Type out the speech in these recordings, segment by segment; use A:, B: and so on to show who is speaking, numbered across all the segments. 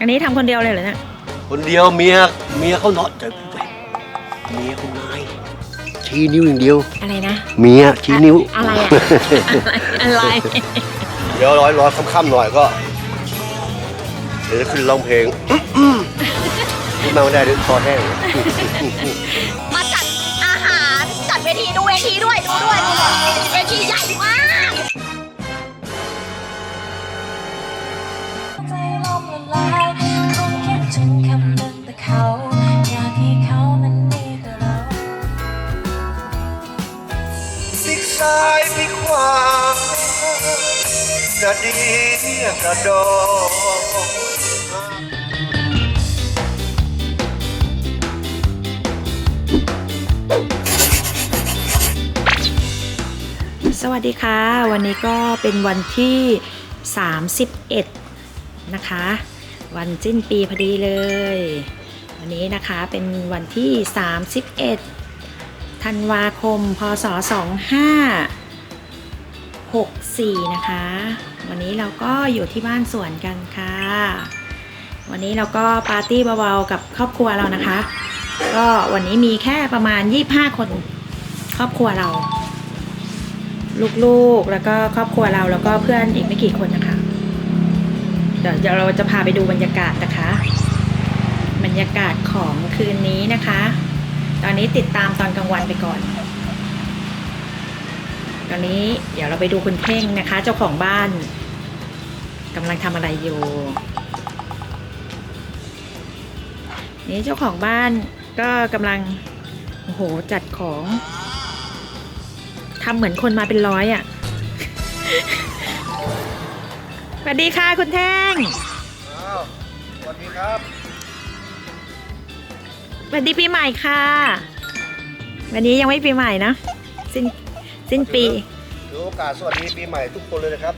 A: อันนี้ทำคนเดียวเลยเหรอเนี่ย
B: คนเดียวเมียเมียเขาเนาะจะเมียเขานายชี้นิ้วอย่างเดียว
A: อะไรนะ
B: เมียชี้นิ้ว
A: อะไรอะ อะไร
B: เดี๋ยวร้อยร้อยค่ำๆหน่อยก็เดี๋ยวจะขึ้นร้องเพลงขึ้นมาไม่ได้เดี๋ยวคอแห้ง
C: มาจัดอาหารจัดเวทีดูเวทีด้วยดูด้วยดูด้วยเวทีใหญ่มากะ
D: ดีกระ
B: โดด
A: สวัสดีค่ะ วันนี้ก็เป็นวันที่ 31 นะคะ วันสิ้นปีพอดีเลย วันนี้นะคะเป็นวันที่ 31 ธันวาคม พศ 64 นะคะ วันนี้เราก็อยู่ที่บ้านสวนกันค่ะ วันนี้เราก็ปาร์ตี้เบาๆกับครอบครัวเรานะคะ ก็วันนี้มีแค่ประมาณ 25 คนครอบครัวเรา ลูกๆ แล้วก็ครอบครัวเราแล้วก็เพื่อนอีกไม่กี่คนนะคะ เดี๋ยวเราจะพาไปดูบรรยากาศนะคะ บรรยากาศของคืนนี้นะคะ ตอนนี้ติดตามตอนกลางวันไปก่อน ตอนนี้เดี๋ยวเราไปดูคุณเพ่งนะคะ เจ้าของบ้านกำลังทำอะไรอยู่ นี่เจ้าของบ้านก็กำลังโอ้โหจัดของทำเหมือนคนมาเป็นร้อยอะ่ะสวัสดีค่ะคุณแท่ง
B: อ้าวสวัสดีครับ
A: สวัสดีปีใหม่ค่ะ วันนี้ยังไม่ปีใหม่นะสิ้น สิ้นปี
B: ถือโอกาสสวัสดีปีใหม่ทุกคนเลยนะครับ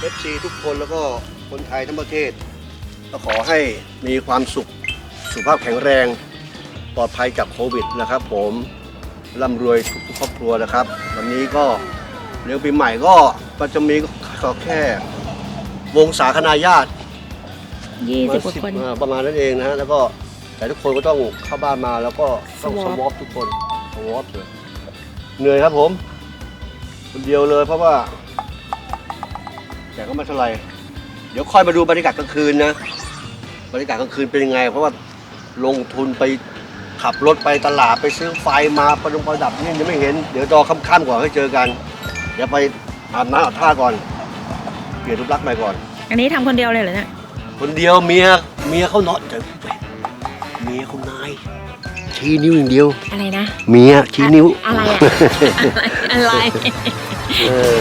B: เอฟซีทุกคนแล้วก็คนไทยทั้งประเทศ ก็ขอให้มีความสุข สุขภาพแข็งแรง ปลอดภัยจากโควิดนะครับ ผมร่ำรวยทุกๆครอบครัวนะครับ วันนี้ก็เรื่องปีใหม่ก็ก็จะมีก็แค่ วงสาคณาญาติ
A: 20กว่าคน
B: เอ่อประมาณนั้นเองนะฮะแล้วก็แต่ทุกคนก็ต้องเข้าบ้านมาแล้วก็ต้องส
A: Swab
B: วอปทุกคนสวอปเลย เหนื่อยครับผม คนเดียวเลยเพราะว่า แต่ก็ไม่เท่าไหร่เดี๋ยวค่อยมาดูบรรยากาศกลางคืนนะ บรรยากาศกลางคืนเป็นยังไง เพราะว่าลงทุนไปขับรถไปตลาดไปซื้อไฟมาประดงประดับนี่ยังไม่เห็น เดี๋ยวรอค่ำๆก่อนให้เจอกัน เดี๋ยวไปอาบน้ำอาบท่าก่อน เปลี่ยนรูปลักษณ์ใหม่ก่อน
A: อันนี้ทำคนเดียวเลยเหรอเนี่ย
B: คนเดียวเมียเมียเขาเนาะจะเมียเขานาย ชี้นิ้วอย่างเดียว
A: อะไรนะ
B: เมียชี้นิ้ว
A: อะไรอะอะไร
B: เออ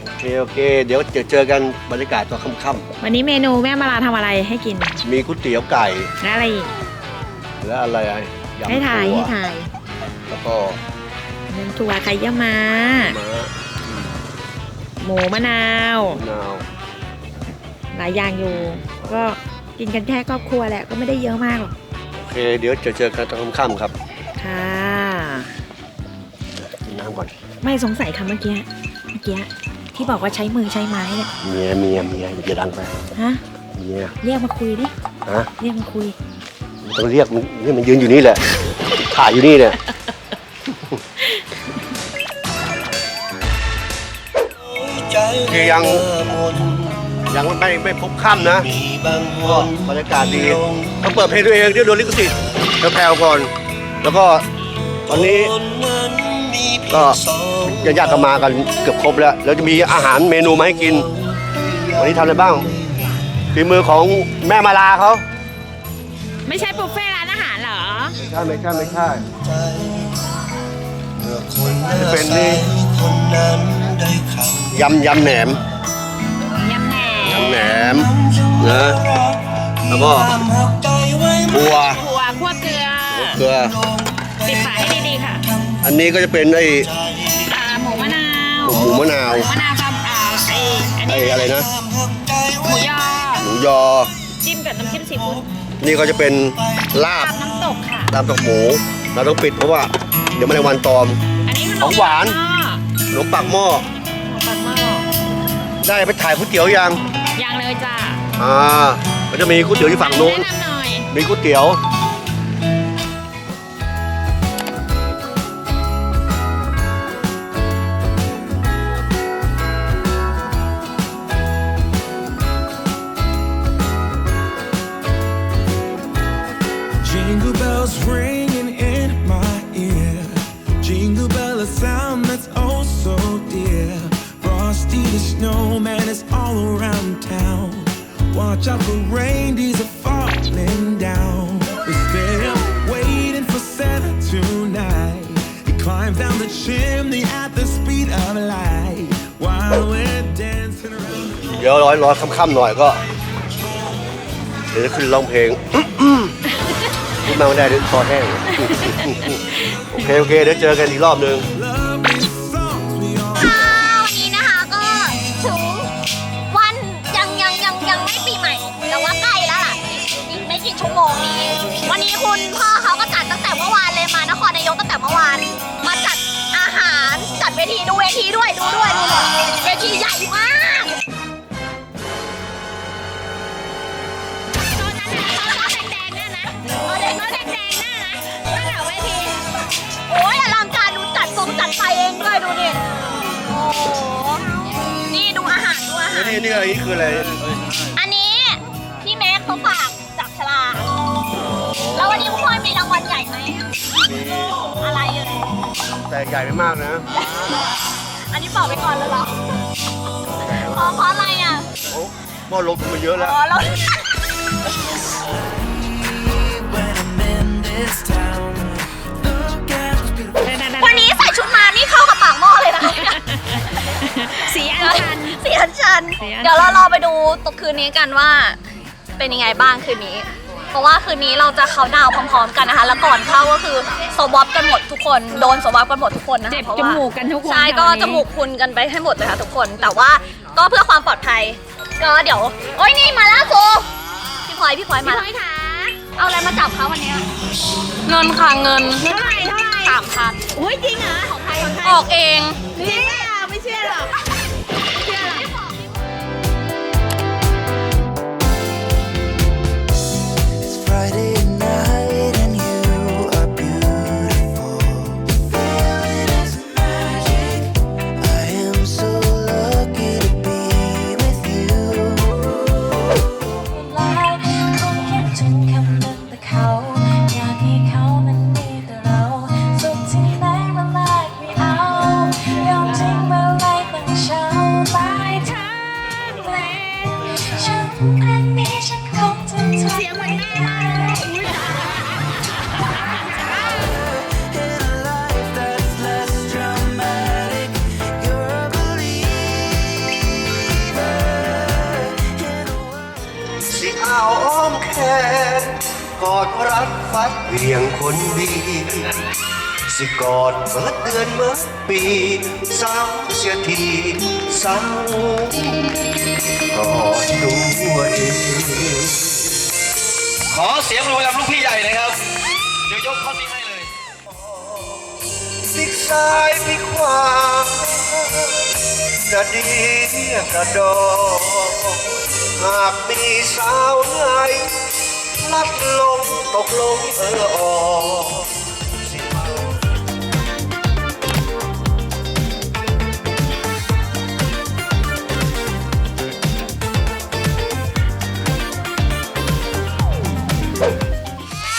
B: โอเคโอเค เดี๋ยวเจอเจอกันบรรยากาศตอนค่ำ
A: วันนี้เมนูแม่มาลาทำอะไรให้กิน
B: ๆมีก๋วยเตี๋ยวไก่
A: และอะไรอีก
B: และอะไรอะยำ
A: ให้ถ่าย
B: ถั่ว
A: ให้ถ่าย
B: แล้วก็
A: เนื้อถั่วไข่เยี่ยวม้า
B: ม้า
A: หมูมะนาว
B: มะนาว
A: หลายอย่างอยู่ ก็กินกันแค่ครอบครัวแหละก็ไม่ได้เยอะมากหรอก
B: โอ เคเดี๋ยวเจอเจอกันตอนค่ำๆครับ
A: ค่ะ
B: กินน้ำก่อน
A: ไม่สงสัยคำเมื่อกี้ เมื่อกี้ที่บอกว่าใช้มือใช้ไม้เนี่ย
B: เมียเมียเมียอย่าดังไป
A: ฮะ
B: เมีย
A: เรียกมาคุยดิ
B: ฮะ
A: เรียกมาคุย
B: ไม่ต้องเรียกมันนี่มันยืนอยู่นี่แหละ ถ่ายอยู่นี่เนี่ยคือยัง ยังไม่ไม่พบค่ำนะก็บรรยากาศดีต้องเปิดเพลงตัวเองเดี๋ยวโดนลิขสิทธิ์แล้วแพลวก่อน แล้วก็ตอนนี้ ก็ญาติๆก็มากันเกือบครบแล้วแล้วจะมีอาหารเมนูมาให้กิน วันนี้ทำอะไรบ้างฝีมือของแม่มาลาเขา
A: ไม่ใช่บุฟเฟ่ร้านอาหารเหรอ
B: ไม่ใช่ไม่ใช่ไม่ใช่จะเป็นนี่ยำยำแหนม
A: ยำแหน
B: ยำ แหนมนะแล้วก็บัว
A: ถั่วคั่วเกลือ
B: เกลือ
A: ปิดฝาให้ดีๆค่ะ
B: อันนี้ก็จะเป็นไอ้
A: อ่าหมูมะนาว
B: หมูมะนาว
A: หมูมะนาวครับอ่าไอ้อัน
B: ไอ้
A: นี้
B: อะไรนะ
A: หมูยอ
B: หมูยอ
A: จิ้มกับน้ำจิ้มซีฟู้ด
B: นี่ก็จะเป็นลาบ
A: ตามน้ำตกค่ะ
B: ลาบตกหมู เราต้องปิดเพราะว่าเดี๋ยวไม่ได้วันตอม
A: อันนี้ขน
B: ขอ
A: ม
B: งหวาน
A: ปังหม้อ
B: ขนมปักหม้อ
A: ขนมปังหม้อ
B: ได้ไปถ่ายก๋วยเตี๋ยวยัง
A: ยังเลยจ้า
B: อ่ามันจะมีก๋วยเตี๋ยวที่ฝั่งนู้น
A: แนะนำหน่อย
B: มีก๋วยเตี๋ยว อยร้อยค่ำๆหน่อยก็ เดี๋ยวจะขึ้นร้องเพลงพูดมาไม่ได้เดี๋ยวคอแห้ง โอเค โอเค เดี๋ยวเจอกันอีกรอบนึง
E: Lovely songs we all.
C: ค่ะวันนี้นะคะก็ถึงวันยังยังยังยังไม่ปีใหม่ แต่ว่าใกล้แล้วล่ะอีกไม่กี่ชั่วโมงนี้ วันนี้คุณพ่อเขาก็จัดตั้งแต่เมื่อวานเลยมานครนายกตั้งแต่เมื่อวาน มาจัดอาหารจัดเวทีดูเวทีด้วยดูด้วยดูเลย โอ้ยอลังการดูจัดทรงจัดไฟเองด้วยดูดิโอ้โหนี่ดูอาหารดูอาหาร
B: นี่นี่อะไรนี่คืออะไร
C: อันนี้พี่แม็กเขาฝากจับฉลากแล้ววันนี้คุณพ่อมีรางวัลใหญ่ไหม
B: มี
C: อะไรเอ่ย
B: แต่ใหญ่ไม่มากนะ
C: อันนี้บอกไปก่อนแล้วเหรออ๋อเพราะอะไรอะ
B: โอ้หม้อลงทุนมาเยอะแล้ว
C: อ๋อแล้ว
E: when I'm in this town.
C: สีอั
A: ญชัน
C: สีอัญชัน
A: สีอัญชัน
C: เดี๋ยวเรารอไปดูตกคืนนี้กันว่า เป็นยังไงบ้างคืนนี้ เพราะว่าคืนนี้เราจะเขาน์ดาวน์พร้อมๆกันนะคะ แล้วก่อนเข้าก็คือสวอปกันหมดทุกคน โดนสวอปกันหมดทุกคนนะคะ
A: เจ็บ
C: พราะ
A: จ
C: ว่า
A: มูกกันทุกคน
C: ใช่ก็
A: ค่ะวันนี้
C: จมูกคุณกันไปให้หมดเลยค่ะทุกคน แต่ว่าก็เพื่อความปลอดภัย ก็เดี๋ยว โอ้ยนี่มาแล้วโซพี่พลอยพี่พลอยมาแล้วเอาอะไรมาจับเขาวันเนี้ยเงินค่ะเงิน
A: เท่าไหร่เท่าไหร่
C: สามพัน
A: อุ้ยจริงเหรอของใครของใคร
C: ออกเอง
A: จริง รั
D: ด
B: ฟัดเหวียงคนดีสิกอดเปิดเดือนเมื่อปีเศร้าเสียทีเศร้ากอดตัวเอง
F: ขอเสียงรบมือกับลูกพี่ใหญ่นะครับ เดี๋ยวยกท่อนนี้ให้เลย
B: สิกซ้ายพิขวากระดีกระดอหากมีสาวไหน ลัดลงตกลงเออออสิมา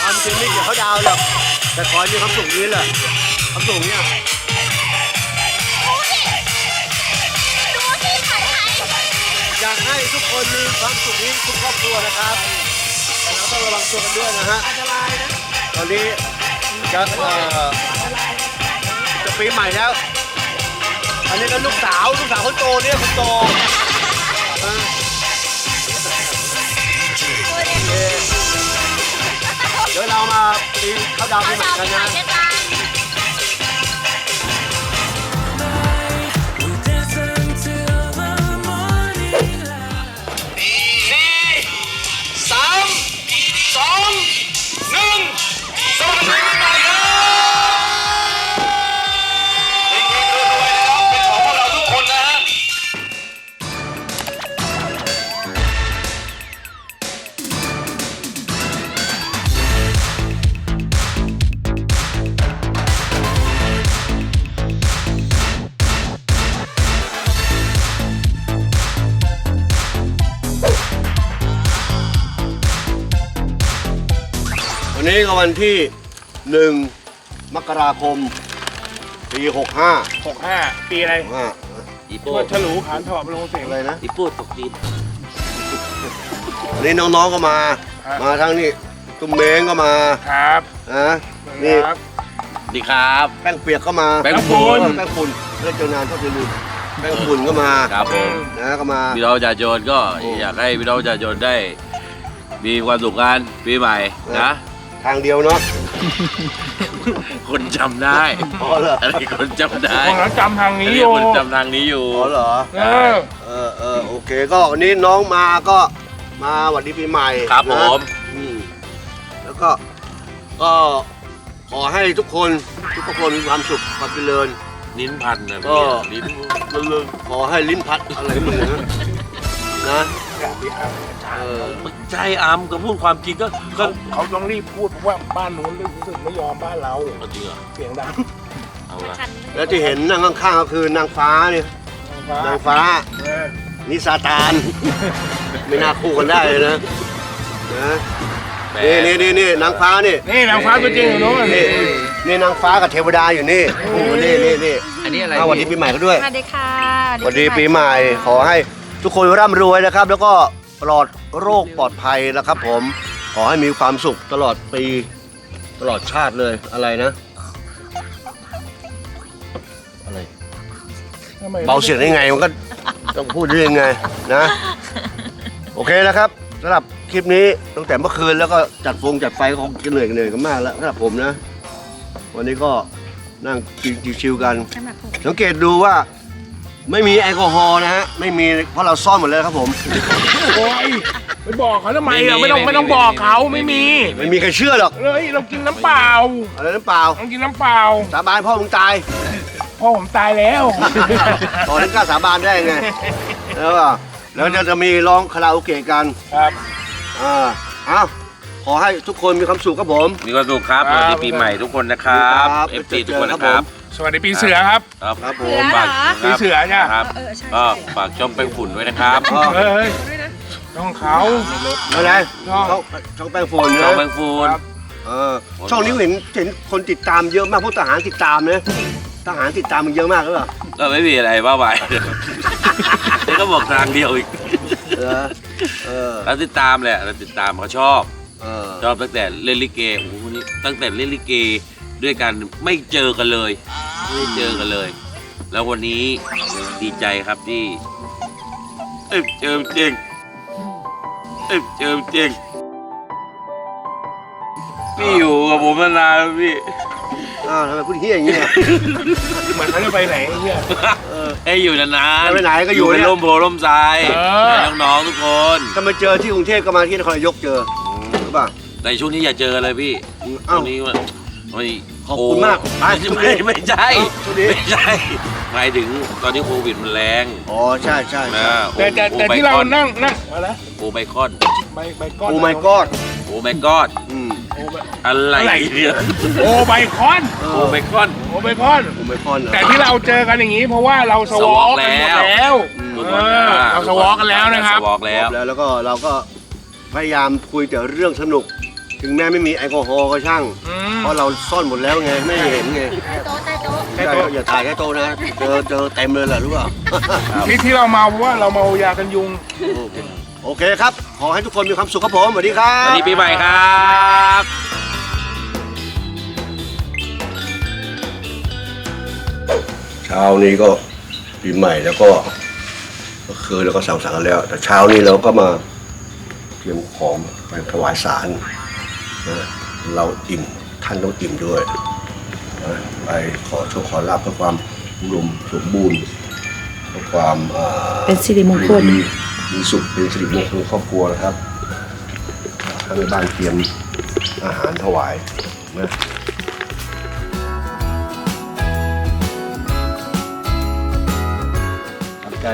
B: ความจริงไม่เกี่ยวเขาดาวหรอกแต่ขอให้มีความสุขนี้แหละความสุขเนี่ย
C: ดูสิผัดไทย
B: อยากให้ทุกคนมีความสุขนี้ทุกครอบครัวนะครับ แต่เราต้องระวังตัวกันด้วยนะฮะตอนนี้จะเอ่อจะปีใหม่แล้ว อันนี้ก็ลูกสาวลูกสาวคนโตเนี่ยคนโตเออเดี๋ยวเรามาปีเข้าดาวน์ปีใหม่กันนะ วันนี้ก็วันที่หนึ่งมกราคมปีหกห้า
G: หกห้าปีอะไร
B: ห้า
F: อี
G: ตั
F: โป้
G: วฉลูขานถอดลงเสียง
B: อะไรนะ
F: อีโป้ตกดิน
B: วันนี้น้องๆก็มา
G: ครับ
B: มาทั้งนี่ตุ้มเมงก็มา
G: ครับ
B: นะนี่
G: ครับ
F: ดีครับ
B: แป้งเปียกก็มา
F: แป้งฝุ่น
B: แป้งฝุ่นเล่นเจอนานเท่าที่ลืมแป้งฝุ่นก็มา
F: ครับผม
B: นะก็มา
F: พี่น้องประชาชนก็อยากให้พี่น้องประชาชนได้ มีความสุขกันปีใหม่นะ
B: ทางเดียวเนาะ
F: คนจำได้
B: อ๋อเหรอ
F: อะไรคนจำได้
G: พวกเราจำทาง
F: อัน
G: นี้
F: นี้
G: อยู่
F: คนจำทางนี้อยู่
B: อ๋อเหรอ
G: เออ
B: เออเออโอเคก็วันนี้น้องมาก็มาหวัดดีปีใหม่
F: ครับผ
B: นะ
F: ม
B: อืมแล้วก็ก็ขอให้ทุกคนทุกคนมีความสุขความเจริญ
F: ลิ้นพันนะ
B: ก็
F: ลิ้น
B: ขอให้ลิ้นพัดอะไรมึงนะนะ เออ
F: ใจอามก็พูดความจริงก็ก็
G: เขาเขาต้องรีบพูดเพราะว่าบ้านนู้นรู้สึกไม่ยอมบ้านเรา
F: เอาจริงเหรอ
G: เสียงดัง
F: เอาละ
B: แล้วที่เห็นนั่งข้างๆก็คือนางฟ้าเนี่ยนางฟ้า
G: เออ
B: นี่ซาตาน ไม่น่าคู่กันได้เลยนะนะ
F: แหม
B: นี่นี่นี่นี่นางฟ้านี่
G: นี่นางฟ้าตัวจริงอยู่นู้น
B: นี่นี่นางฟ้ากับเทวดาอยู่นี่คู่กันนี่นี่นี่
F: อันนี้อะไร
B: เอาหวัดดีปีใหม่เขาด้วย
A: สวัสดีค่ะ
B: สวัสดีปีใหม่ขอให้ ทุกคนร่ำรวยนะครับ แล้วก็ปลอดโรคปลอดภัยนะครับ ผมขอให้มีความสุขตลอดปี ตลอดชาติเลยอะไรนะ อะไร
G: ทำไม
B: เบาเสียงได้ไงมันก็ต้องพูดได้ยังไงนะ โอเคนะครับสำหรับคลิปนี้ตั้งแต่เมื่อคืนแล้วก็จัดฟงจัดไฟก็คงจะเหนื่อยเหนื่อยกันมากแล้วสำหรับผมนะ วันนี้ก็นั่งกินชิวๆกัน สังเกตดูว่า ไม่มีแอลกอฮอล์นะฮะ ไม่มีเพราะเราซ่อนหมดแล้วครับผม
G: โอ้ยไปบอกเขาทำไมอะไม่ต้องไม่ต้องบอกเขาไม่มี
B: ไม่มีใครเชื่อหรอก
G: เลยเรากินน้ำเปล่า
B: อะไรนั้นเปล่า
G: เรากินน้ำเปล่า
B: สาบานพ่อมึงตาย
G: พ่อผมตายแล้ว
B: ตอนนั้นกล้าสาบานได้ไงแล้วก็แล้วจะจะมีร้องคาราโอเกะกัน
G: ครับ
B: อ่าเอ้าขอให้ทุกคนมีความสุขครับผม
F: มีความสุขครับ
G: ค
F: ส
G: รับ
F: วัสดีปีใหม่ทุกคนนะครับ
B: ครับ
F: เอฟซีทุกคนนะครับ
G: สวัสดีปีเสือครับ
F: ครับ
B: ครับผม
F: ฝาก
G: ปีเสือจ้ะ
F: ครับก็ฝากช่องแป้งฝุ่นด้วยนะครับ
B: ก็
G: เฮ้ยต้องเขา
B: อะไร
G: ช่อง
B: ช่องช่องแป้งฝุ่น
F: ช่อ
B: นะ
F: งแป้งฝุ่น
G: ครับ
B: เออช่องนี้เห็นเห็นคนติดตามเยอะมากพวกทหารติดตามนะทหารติดตามมันเยอะมากหรือเปล่า
F: ก็ไม่มีอะไรว่าไปนี่ก็บอกทางเดียวอีก
B: เออเออ
F: เราติดตามแหละเราติดตามเขาชอบ
B: เออ
F: ชอบตั้งแต่เล่นลิเกโอ้โหนี่ตั้งแต่เล่นลิเก ด้วยกันไม่เจอกันเลยไม่เจอกันเลย แล้ววันนี้ดีใจครับที่เอ้ยเจอจริงเอ้ยเจอจริงพี่อยู่กับผมมานานแล้วพี่
B: อ้าวทำไมพูดเฮี้ยอย่างนี้เนี่ย
G: เหมือนเขาจะไปไหนไอ้เนี่ย
F: ให้อยู่นานๆ
B: ไปไหนก็อยู่
F: เป็น
B: เนี่ย
F: ร่มโพล่มไทร
G: เออ
F: ให้น้องๆทุกคน
B: ถ้ามาเจอที่กรุงเทพก็มาที่นครนายกเจอหรือเปล่า
F: ในช่วงนี้อย่าเจอเลยพี่
B: อืม
F: ช่
B: เอ้า
F: วงนี้ว่า ไม่
B: ขอบคุณมากไป
F: ไม่ไม่ใช่
B: ช่วงนี้
F: ไม่ใช่หมายถึงตอนนี้โควิดมันแรง
B: อ๋อใช่ใช่
F: นะ
B: ใช่
G: แต่แต่แต่ที่เรานั่งนั่งอะไร
F: โอไมคอน
G: ใบใบก้อน
B: โอ้ my god
F: โอไมกอด
B: อืม
G: โอ้ใบ
F: อะไร
G: อะไร
F: เนี่ย
G: โอ้ใบคอน
B: เอ
F: โอ
B: อ
F: ไมคอน
G: โอ้ใบคอน
B: โอ้ my god เหรอ
G: แต่ที่เราเจอกันอย่างนี้เพราะว่าเราสวอกันหมดแล้ว
B: อืม
G: เออเราสวอกันแล้วนะครับ
F: สวอกแล้ว
B: แล้วแล้วก็เราก็พยายามคุยแต่เรื่องสนุก ถึงแม้ไม่มีแอลกอฮอล์ก็ช่าง
G: อืม
B: เพราะเราซ่อนหมดแล้วไงไม่เห็นไง
C: โต๊ะใต้โต๊ะ
G: ใต้โต๊ะ
B: อย่าถ่ายใต้โต๊ะนะเจอเจอเต็มเลยแหละรู้เปล่า
G: ที่ที่เราเมาเพราะว่าเราเมายากันยุง
B: โอเคครับ ขอให้ทุกคนมีความสุขครับผมสวัสดีครั
F: ส
B: บ
F: วัสดีปีใหม่ครับ
B: เช้านี้ก็ปีใหม่แล้วก็เมื่อคืนเราก็สั่งสรรค์กันแล้ว แต่เช้านี้เราก็มาเตรียมของไปถวายสาร นะเราอิ่มท่านต้องอิ่มด้วยนะไปขอโชคขอลาบเพื่อความอุดมสมบูรณ์เพื่อความอ่า
A: เป็นสิริมงคล
B: ดีมีสุขเป็นสิริมงคลครอบครัวนะครับทางในบ้านเตรียมอาหารถวายนะทำใจ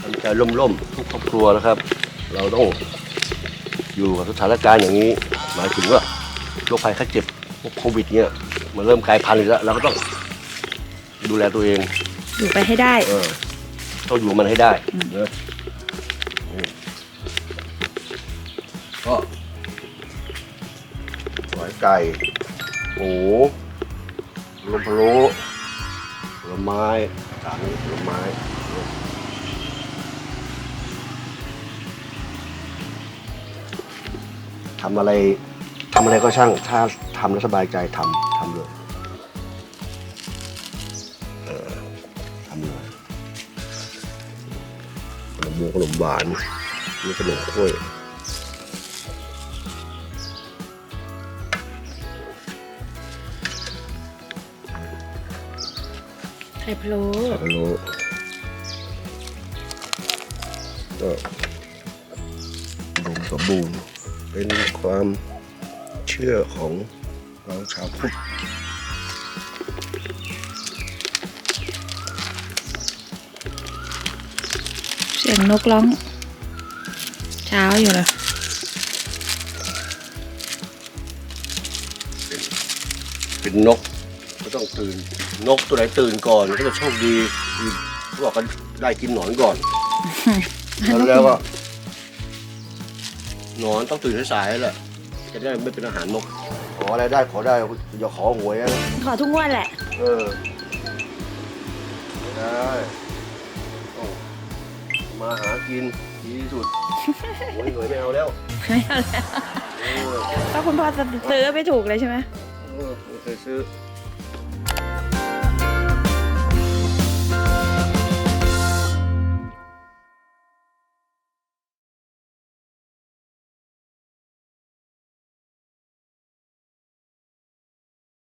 B: ทำใจร่มๆทุกครอบครัวนะครับ เราต้อง อยู่กับสถานการณ์อย่างนี้ หมายถึงว่าโรคภัยไข้เจ็บพวกโควิดเนี่ยมันเริ่มกลายพันธุ์อีกแล้วเราก็ต้องดูแลตัวเอง
A: อยู่ไปให้ได้
B: เออต้องอยู่มันให้ได้นะนี่ก็อยไก่หมูลมพะโล้ผลไม้สามผลไม้ ทำอะไรทำอะไรก็ช่าง ถ้าทำแล้วสบายใจทำทำเลยเออทำเลยขนมหมูขนมหวานมีขนมกล้วย
A: ไข่พะโล้
B: สับปะรดก็อุดมสมบูรณ์ เป็นความเชื่อของเราชาวพุทธ
A: เสียงนกร้อง เช้าอยู่เลย
B: เป็นนกก็ต้องตื่น นกตัวไหนตื่นก่อนก็จะโชคดีคือเขาบอกกันได้กินหนอนก่อน แล้วแล้วก็ห นอนต้องตื่นสายๆแหละจะได้ไม่เป็นอาหารนกขออะไรได้ขอได้อย่าขอหวยนะ
A: ขอทุกงวดแหละ
B: เออไม่ได้ต้องมาหากินดีที่สุดหวยหวยไม่เอาแล้ว
A: ไม่เอาแล้ว
B: เออ
A: ก็คุณพ่อจะซื้อไม่ถูกเลยใช่ไหม
B: เออไม่เคยซื้อ